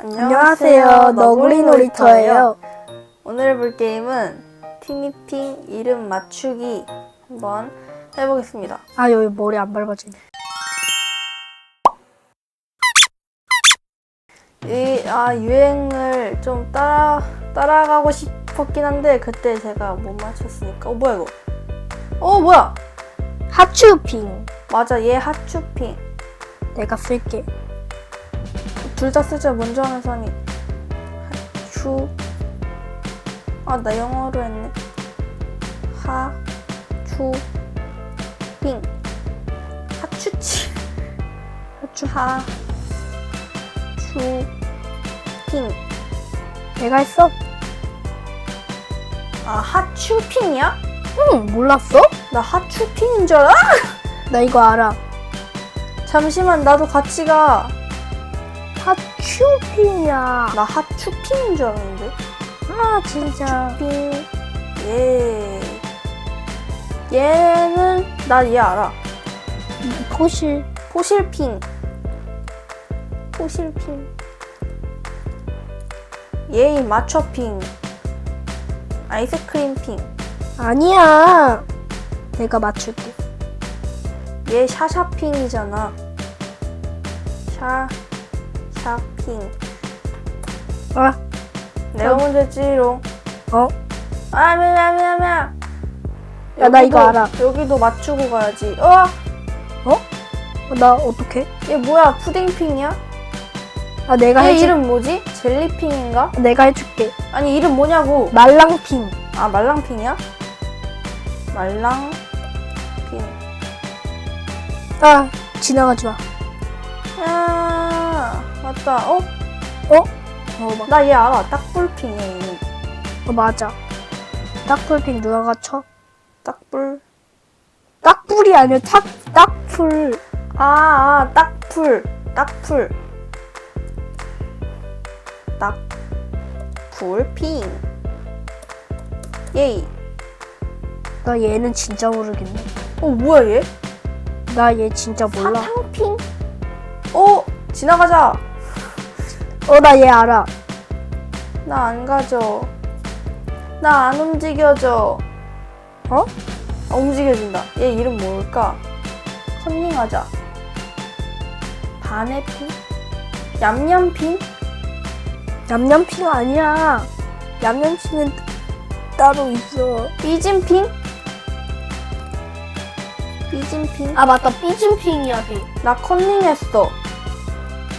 안녕하세요. 너구리 놀이터예요. 오늘 볼 게임은 티니핑 이름 맞추기 한번 해보겠습니다. 아 여기 머리 안 밟아지네. 이 아, 유행을 좀 따라 따라가고 싶었긴 한데 그때 제가 못 맞췄으니까. 어 뭐야 이거? 어 뭐야? 하츄핑. 맞아 얘 하츄핑. 내가 쓸게. 둘 다 쓰자 먼저 하는 사람이 하추. 아나 영어로 했네. 하추 핑. 하추치. 하츄. 하. 추. 핑. 내가 했어? 아 하추핑이야? 응 몰랐어? 나 하추핑인 줄 알아? 나 이거 알아. 잠시만 나도 같이 가. 하츄핑이야. 나 하추핑인 줄 알았는데. 아 진짜. 핑. 예. 얘는 나 얘 알아. 포실. 포실핑. 포실핑. 예이 마초핑. 아이스크림핑. 아니야. 내가 맞출게. 얘 샤샤핑이잖아. 샤, 샤핑. 아 내가 먼저 했지롱. 어? 아, 미안, 미안, 미안. 야, 나 이거 알아. 여기도 맞추고 가야지. 어? 어, 나 어떡해? 얘 뭐야? 푸딩핑이야? 아 내가 얘 해줄. 이름 뭐지? 젤리핑인가? 내가 해줄게. 아니, 이름 뭐냐고. 말랑핑. 아, 말랑핑이야? 말랑핑. 아 지나가지 마. 아, 맞다. 어? 어? 어, 마- 나얘 알아. 딱불핑이야, 얘는. 어 맞아. 딱풀핑 누나가 쳐? 딱불. 딱풀이 아니라 탁 딱풀. 아, 아, 딱풀. 딱풀. 딱풀핑. 예이. 나 얘는 진짜 모르겠네. 어, 뭐야, 얘? 나 얘 진짜 몰라. 사탕핑? 어, 지나가자. 어, 나 얘 알아. 나 안 가져. 나 안 움직여져. 어? 아, 움직여진다. 얘 이름 뭘까? 컨닝하자. 바네핑? 얌얌핑? 냠냠핑 아니야. 냠냠핑은 따로 있어. 삐진핑? 삐진핑? 아, 맞다. 삐진핑이야, 삐. 나 컨닝했어.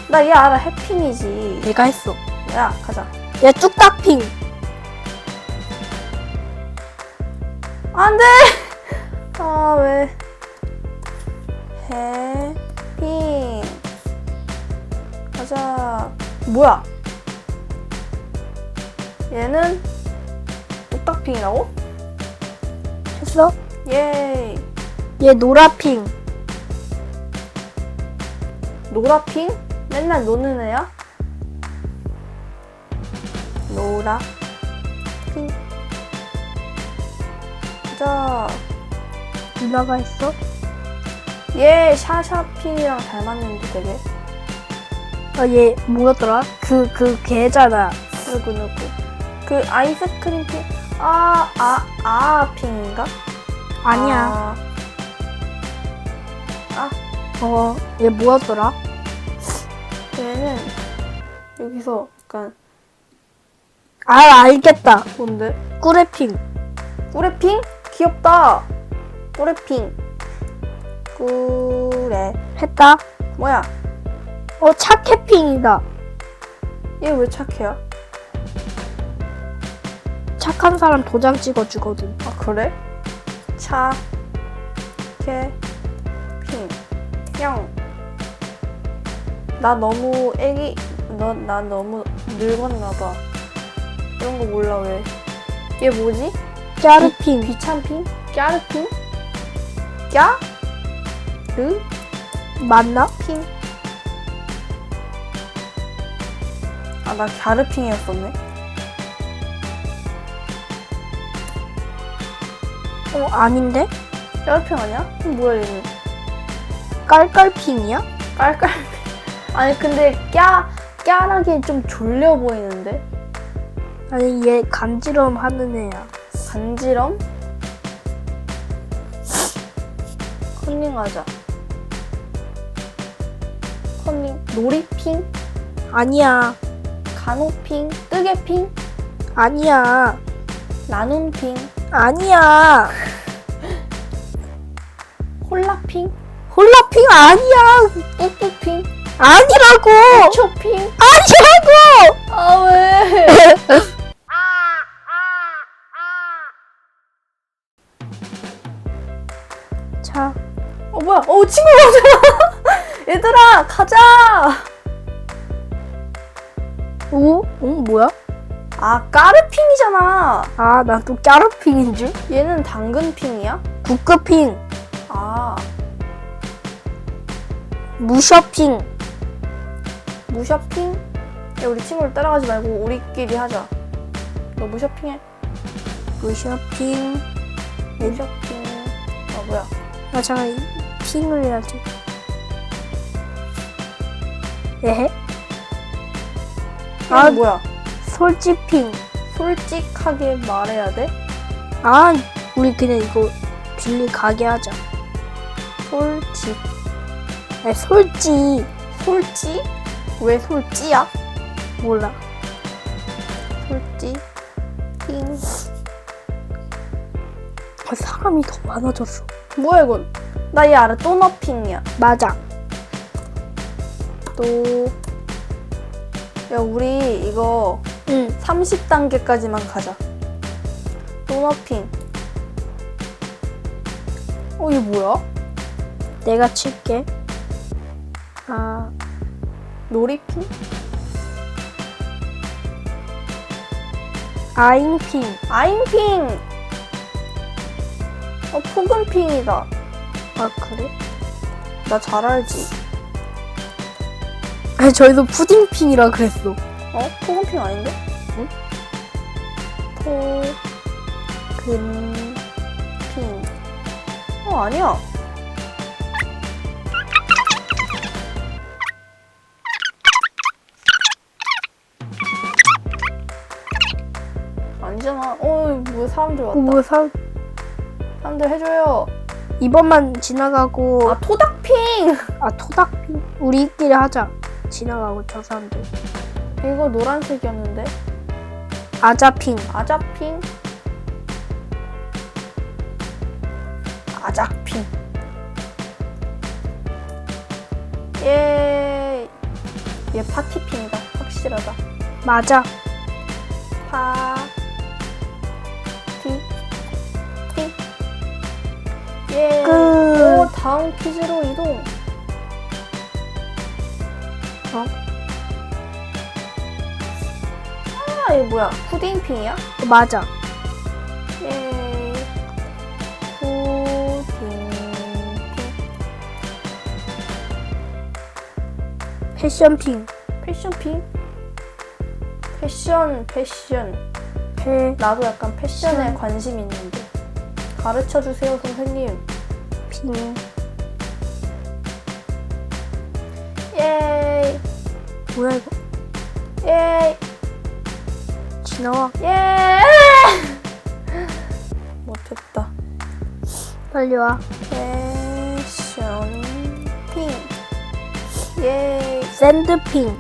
나 얘 알아. 해핑이지. 내가 했어. 야, 가자. 얘 뚝딱핑. 안 돼! 아, 왜. 해핑. 가자. 뭐야? 얘는 똑딱핑이라고? 했어? 예이. 얘 노라핑. 노라핑? 맨날 노는 애야? 노라. 핑. 가자. 누나가 했어? 얘 샤샤핑이랑 닮았는데 되게. 아, 얘 뭐였더라? 그, 그 걔잖아. 누구 누구? 그 아이스크림 핑. 아, 아, 아 핑인가? 아니야. 아, 어, 얘 뭐였더라? 얘는 여기서 약간 아, 알겠다. 뭔데? 꾸레핑. 꾸레핑? 귀엽다. 꾸레핑. 꾸레. 했다. 뭐야? 어, 착해핑이다. 얘 왜 착해요? 착한 사람 도장 찍어주거든. 아 그래? 차. 캐. 핑. 형. 나 너무 애기. 너 나 너무 늙었나 봐. 이런 거 몰라 왜? 얘 뭐지? 까르핑. 귀찮핑? 까르핑? 까? 르? 맞나? 핑? 아, 나 갸르핑이었었네. 어, 아닌데? 갸르핑 아니야? 그럼 뭐야, 얘는? 깔깔핑이야? 깔깔핑. 아니, 근데, 까, 깨알하기엔 좀 졸려 보이는데? 아니 얘 간지럼 하는 애야. 간지럼? 컨닝하자. 컨닝, 놀이핑? 아니야. 간호핑? 뜨개핑? 아니야. 나눔핑? 아니야. 홀라핑? 홀라핑 아니야. 뿌뿌핑? 아니라고. 초핑? 아니라고. 아 왜? 자, 어 뭐야? 어 친구 오잖아. 얘들아 가자. 오? 어 뭐야? 아 까르핑이잖아. 아, 나 또 까르핑인 줄? 얘는 당근핑이야? 북크핑, 무셔핑, 무셔핑? 야 우리 친구를 따라가지 말고 우리끼리 하자. 너 무셔핑해. 무셔핑. 무셔핑. 아 뭐야? 아, 잠깐, 이 핑을 해야지. 아 아, 뭐야? 솔직핑. 솔직하게 말해야 돼? 아, 우리 그냥 이거 빌리 가게 하자. 솔직. 아니, 솔직. 솔직? 왜 솔직이야? 몰라. 솔직. 핑. 아, 사람이 더 많아졌어. 뭐야 이건? 나 얘 알아. 또너핑이야. 맞아. 또. 야 우리 이거 응. 30단계까지만 가자. 도너핑. 어, 이게 뭐야? 내가 칠게. 아, 놀이핑? 아잉핑. 아잉핑! 어, 포근핑이다. 아, 그래? 나 잘 알지. 아니, 저희도 푸딩핑이라 그랬어. 어? 포근핑 아닌데? 응? 포근핑. 어, 아니야. 아니잖아. 어, 뭐 사람들 왔다. 뭐, 사, 사람들 해줘요. 이번만 지나가고, 아, 토닥핑! 아, 토닥핑? 우리끼리 하자. 지나가고, 저 사람들. 이거 노란색이었는데? 아자핑. 아자핑? 아자핑. 예. 얘 파티핑이다. 확실하다. 맞아. 파. 예. 끝. 오, 다음 퀴즈로 이동. 어? 아, 이거 뭐야? 푸딩핑이야? 맞아. 예. 푸딩핑. 패션핑. 패션핑? 패션, 패션. 패, 나도 약간 패션에 패션. 관심 있는데. 가르쳐 주세요, 선생님. 핑. 예. 뭐야, 이거? 예. 지나와. 예. 못했다. 빨리 와. 패션 핑. 예. 샌드핑.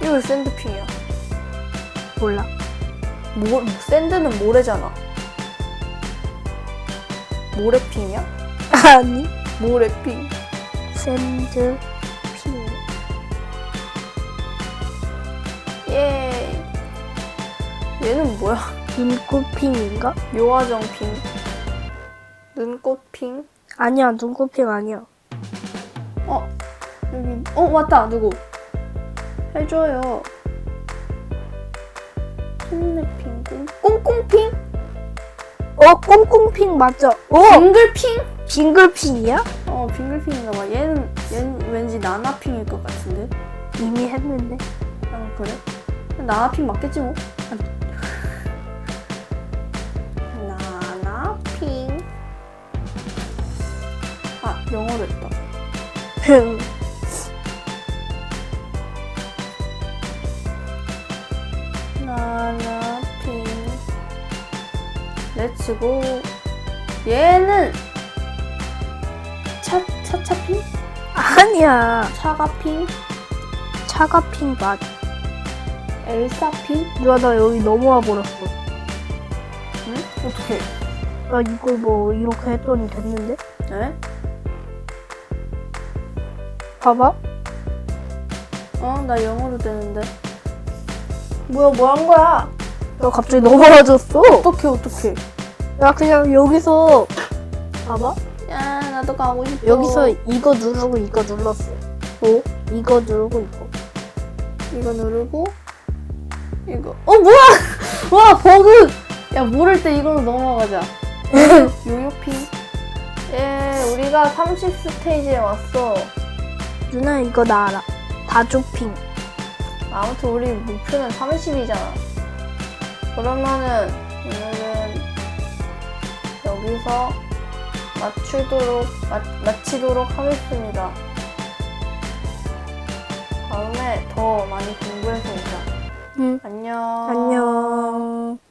이거 왜 샌드핑이야? 몰라. 모, 샌드는 모래잖아. 모래핑이야? 아니. 모래핑. 샌드 핑. 예. 얘는 뭐야? 눈꽃핑인가? 묘화정핑. 눈꽃핑. 아니야, 눈꽃핑 아니야. 어, 여기. 어, 왔다. 누구? 해줘요. 힘내핑. 꽁- 꽁꽁핑? 어, 꽁꽁핑 맞아. 어, 빙글핑? 빙글핑이야? 어, 빙글핑인가 봐. 얘는, 얘는 왠지 나나핑일 것 같은데. 이미 했는데. 아, 그래? 나나핑 맞겠지 뭐. 나나핑. 아, 영어로 했다. 렛츠고. 얘는 차 차차핑? 아니야. 차가핑? 차가핑 맛. 엘사핑? 누가 나 여기 넘어와 버렸어. 응? 어떻게? 나 이거 뭐 이렇게 했더니 됐는데? 네? 봐봐. 어, 나 영어로 되는데. 뭐야, 뭐 한 거야? 나 갑자기 넘어와졌어. 어떻게, 어떻게? 야 그냥 여기서 봐봐. 야, 나도 가고 싶어. 여기서 이거 누르고 이거 눌렀어. 뭐? 이거 누르고 이거. 이거 누르고 이거 어 뭐야 와 버그 야 모를 때 이걸로 넘어가자 요요핑 예 우리가 30 스테이지에 왔어 누나 이거 나 알아. 다주핑. 아무튼 우리 목표는 30이잖아 그러면은 여기서 맞추도록 마, 마치도록 하겠습니다 다음에 더 많이 공부해서 오자 응. 안녕 안녕.